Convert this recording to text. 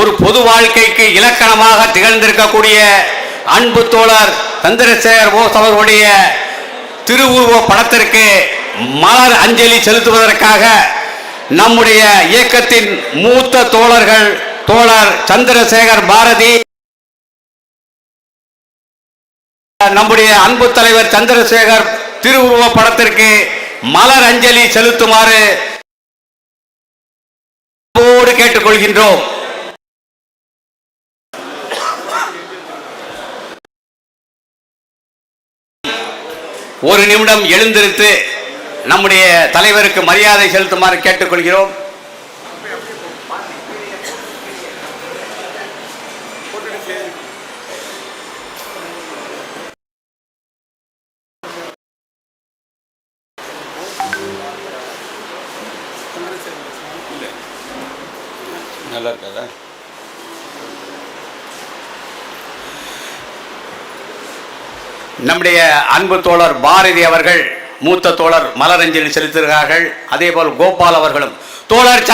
ஒரு பொது வாழ்க்கைக்கு இலக்கணமாக திகழ்ந்திருக்கக்கூடிய அன்பு தோழர் சந்திரசேகர் போஸ் அவர்களுடைய திருவுருவ படத்திற்கு மலர் அஞ்சலி செலுத்துவதற்காக நம்முடைய இயக்கத்தின் மூத்த தோழர்கள் தோழர் சந்திரசேகர் பாரதி நம்முடைய அன்பு தலைவர் சந்திரசேகர் திருவுருவ படத்திற்கு மலர் அஞ்சலி செலுத்துமாறு கேட்டுக்கொள்கின்றோம். ஒரு நிமிடம் எழுந்திருத்து நம்முடைய தலைவருக்கு மரியாதை செலுத்துமாறு கேட்டுக்கொள்கிறோம். நல்லா இருக்காதா? நம்முடைய அன்பு தோழர் பாரதி அவர்கள் மூத்த தோழர் மலரஞ்சலி செலுத்துகிறார்கள் அதேபோல் கோபால் அவர்களும். தோழர்